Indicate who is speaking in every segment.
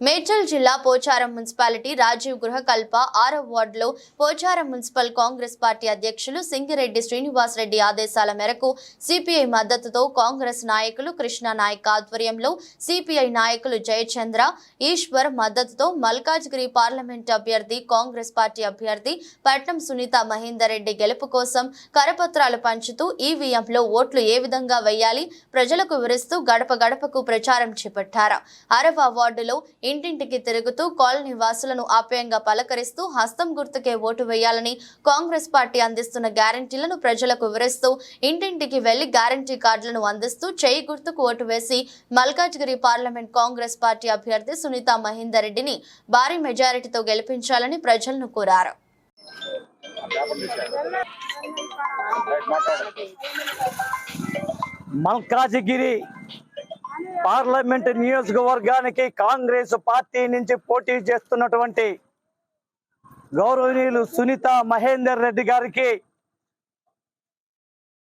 Speaker 1: మేడ్చల్ జిల్లా పోచారం మున్సిపాలిటీ రాజీవ్ గృహకల్ప ఆరో వార్డులో పోచారం మున్సిపల్ కాంగ్రెస్ పార్టీ అధ్యక్షులు సింగిరెడ్డి శ్రీనివాసరెడ్డి ఆదేశాల మేరకు సిపిఐ మద్దతుతో కాంగ్రెస్ నాయకులు కృష్ణా నాయక్ ఆధ్వర్యంలో సిపిఐ నాయకులు జయచంద్ర ఈశ్వర్ మద్దతుతో మల్కాజ్గిరి పార్లమెంట్ అభ్యర్థి కాంగ్రెస్ పార్టీ అభ్యర్థి పట్నం సునీత మహేందర్ రెడ్డి గెలుపు కోసం కరపత్రాలు పంచుతూ ఈవీఎంలో ఓట్లు ఏ విధంగా వేయాలి ప్రజలకు వివరిస్తూ గడప గడపకు ప్రచారం చేపట్టారు. ఆరవ వార్డులో ఇంటింటికి తిరుగుతూ కాలనీ వాసులను ఆప్యాయంగా పలకరిస్తూ హస్తం గుర్తుకే ఓటు వేయాలని కాంగ్రెస్ పార్టీ అందిస్తున్న గ్యారంటీలను ప్రజలకు వివరిస్తూ ఇంటింటికి వెళ్ళి గ్యారంటీ కార్డులను అందిస్తూ చేయి గుర్తుకు ఓటు వేసి మల్కాజ్గిరి పార్లమెంట్ కాంగ్రెస్ పార్టీ అభ్యర్థి సునీత మహేందర్ రెడ్డిని భారీ మెజారిటీతో గెలిపించాలని ప్రజలను కోరారు.
Speaker 2: మల్కాజిగిరి పార్లమెంట్ నియోజకవర్గానికి కాంగ్రెస్ పార్టీ నుంచి పోటీ చేస్తున్నటువంటి గౌరవనీయులు సునీత మహేందర్ రెడ్డి గారికి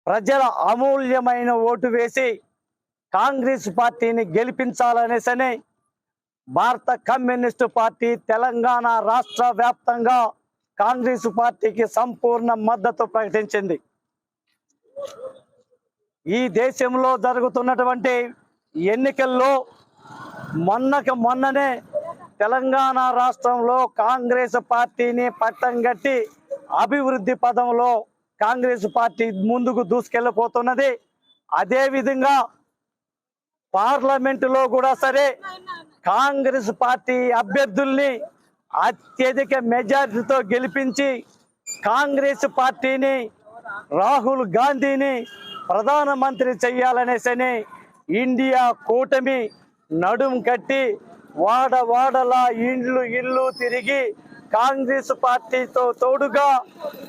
Speaker 2: ప్రజల అమూల్యమైన ఓటు వేసి కాంగ్రెస్ పార్టీని గెలిపించాలనేసని భారత కమ్యూనిస్టు పార్టీ తెలంగాణ రాష్ట్ర వ్యాప్తంగా కాంగ్రెస్ పార్టీకి సంపూర్ణ మద్దతు ప్రకటించింది. ఈ దేశంలో జరుగుతున్నటువంటి ఎన్నికల్లో మొన్నకి మొన్ననే తెలంగాణ రాష్ట్రంలో కాంగ్రెస్ పార్టీని పట్టం కట్టి అభివృద్ధి పదంలో కాంగ్రెస్ పార్టీ ముందుకు దూసుకెళ్ళిపోతున్నది అదేవిధంగా పార్లమెంటులో కూడా సరే కాంగ్రెస్ పార్టీ అభ్యర్థుల్ని అత్యధిక మెజారిటీతో గెలిపించి కాంగ్రెస్ పార్టీని రాహుల్ గాంధీని ప్రధానమంత్రి చెయ్యాలనేసని ఇండియా కూటమి నడుం కట్టి వాడ వాడలా ఇండ్లు ఇల్లు తిరిగి కాంగ్రెస్ పార్టీతో తోడుగా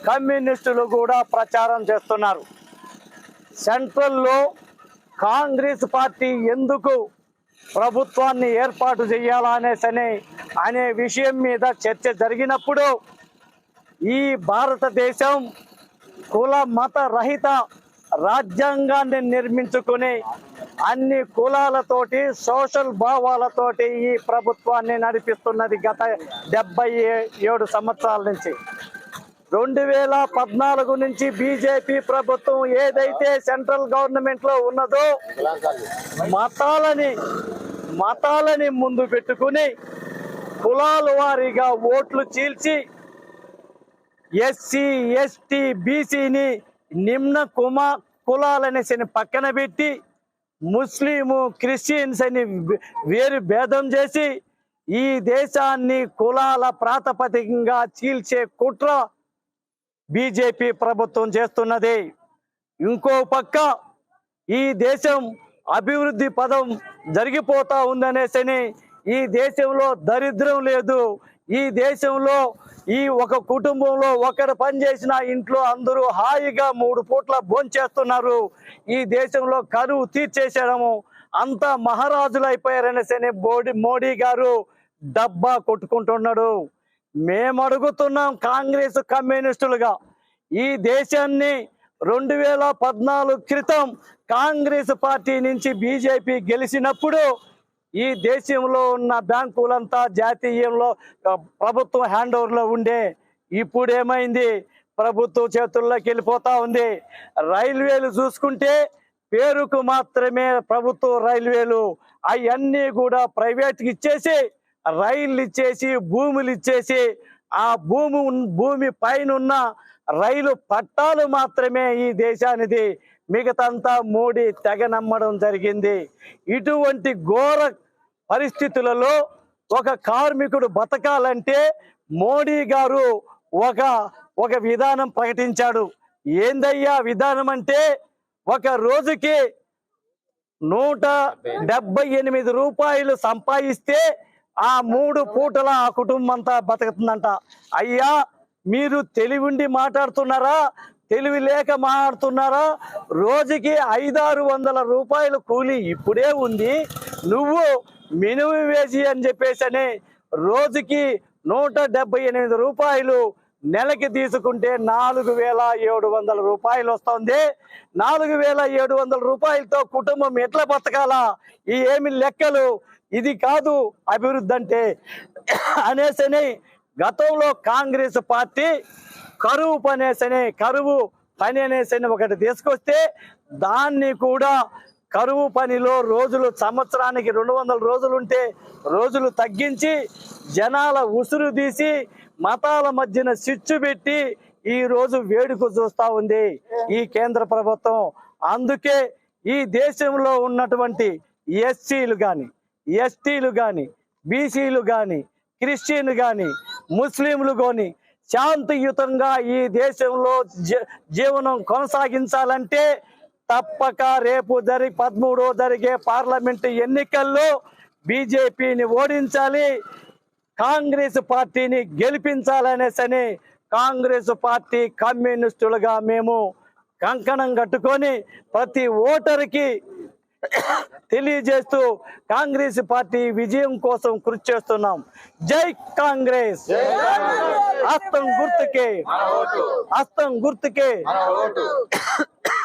Speaker 2: కమ్యూనిస్టులు కూడా ప్రచారం చేస్తున్నారు. సెంట్రల్లో కాంగ్రెస్ పార్టీ ఎందుకు ప్రభుత్వాన్ని ఏర్పాటు చేయాలనేసని అనే విషయం మీద చర్చ జరిగినప్పుడు ఈ భారతదేశం కుల మత రహిత రాజ్యాంగాన్ని నిర్మించుకుని అన్ని కులాలతోటి సోషల్ భావాలతోటి ఈ ప్రభుత్వాన్ని నడిపిస్తున్నది గత డెబ్బై ఏడు సంవత్సరాల నుంచి. రెండు వేల పద్నాలుగు నుంచి బీజేపీ ప్రభుత్వం ఏదైతే సెంట్రల్ గవర్నమెంట్లో ఉన్నదో మతాలని మతాలని ముందు పెట్టుకుని కులాల వారీగా ఓట్లు చీల్చి ఎస్సీ ఎస్టీ బీసీని నిమ్న కుమా కులాలనేసి పక్కన పెట్టి ముస్లిము క్రిస్టియన్స్ అని వేరు భేదం చేసి ఈ దేశాన్ని కులాల ప్రాతిపదికంగా చీల్చే కుట్ర బీజేపీ ప్రభుత్వం చేస్తున్నది. ఇంకో పక్క ఈ దేశం అభివృద్ధి పదం జరిగిపోతా ఉందనేసని ఈ దేశంలో దరిద్రం లేదు. ఈ దేశంలో ఈ ఒక కుటుంబంలో ఒకరు పనిచేసిన ఇంట్లో అందరూ హాయిగా మూడు పూట్ల భోంచేస్తున్నారు. ఈ దేశంలో కరువు తీర్చేసేయడము అంతా మహారాజులు అయిపోయారనేసని మోడీ మోడీ గారు డబ్బా కొట్టుకుంటున్నాడు. మేము అడుగుతున్నాం కాంగ్రెస్ కమ్యూనిస్టులుగా. ఈ దేశాన్ని రెండు వేల పద్నాలుగు క్రితం కాంగ్రెస్ పార్టీ నుంచి బీజేపీ గెలిచినప్పుడు ఈ దేశంలో ఉన్న బ్యాంకులంతా జాతీయంలో ప్రభుత్వం హ్యాండ్ ఓవర్లో ఉండే. ఇప్పుడు ఏమైంది ప్రభుత్వ చేతుల్లోకి వెళ్ళిపోతా ఉంది. రైల్వేలు చూసుకుంటే పేరుకు మాత్రమే ప్రభుత్వ రైల్వేలు. అవన్నీ కూడా ప్రైవేట్కి ఇచ్చేసి రైళ్ళు ఇచ్చేసి భూములు ఇచ్చేసి ఆ భూమి ఉన్- భూమి పైన ఉన్న రైలు పట్టాలు మాత్రమే ఈ దేశానిది. మిగతంతా మోడీ తెగ నమ్మడం జరిగింది. ఇటువంటి ఘోర పరిస్థితులలో ఒక కార్మికుడు బతకాలంటే మోడీ గారు ఒక ఒక విధానం ప్రకటించాడు. ఏందయ్యా విధానం అంటే ఒక రోజుకి నూట డెబ్బై ఎనిమిది రూపాయలు సంపాదిస్తే ఆ మూడు పూటల ఆ కుటుంబం అంతా బతుకుతుందంట. అయ్యా మీరు తెలివిండి మాట్లాడుతున్నారా? తెలివి లేక మాట్లాడుతున్నారా రోజుకి ఐదారు వందల రూపాయల కూలి ఇప్పుడే ఉంది. నువ్వు మినిమం వేసి అని చెప్పేసి అని రోజుకి నూట డెబ్బై ఎనిమిది రూపాయలు నెలకి తీసుకుంటే నాలుగు వేల ఏడు వందల రూపాయలు వస్తుంది. నాలుగు వేల ఏడు వందల రూపాయలతో కుటుంబం ఎట్లా బతకాలా? ఈ ఏమి లెక్కలు? ఇది కాదు అభివృద్ధి అంటే. అనేసని గతంలో కాంగ్రెస్ పార్టీ కరువు పనేసని కరువు పని అనేసని ఒకటి తీసుకొస్తే దాన్ని కూడా కరువు పనిలో రోజులు సంవత్సరానికి రెండు వందల రోజులు ఉంటే రోజులు తగ్గించి జనాల ఉసురు తీసి మతాల మధ్యన చిచ్చు పెట్టి ఈ రోజు వేడుక చూస్తా ఉంది ఈ కేంద్ర ప్రభుత్వం. అందుకే ఈ దేశంలో ఉన్నటువంటి ఎస్సీలు కానీ ఎస్టీలు కానీ బీసీలు కానీ క్రిస్టియన్లు కానీ ముస్లింలు కానీ శాంతియుతంగా ఈ దేశంలో జీవనం కొనసాగించాలంటే తప్పక రేపు జరిగి పదమూడో జరిగే పార్లమెంట్ ఎన్నికల్లో బీజేపీని ఓడించాలి కాంగ్రెస్ పార్టీని గెలిపించాలనేసని కాంగ్రెస్ పార్టీ కమ్యూనిస్టులుగా మేము కంకణం కట్టుకొని ప్రతి ఓటరుకి తెలియజేస్తూ కాంగ్రెస్ పార్టీ విజయం కోసం కృషి చేస్తున్నాం. జై కాంగ్రెస్. హస్తం గుర్తుకే. హస్తం గుర్తుకే.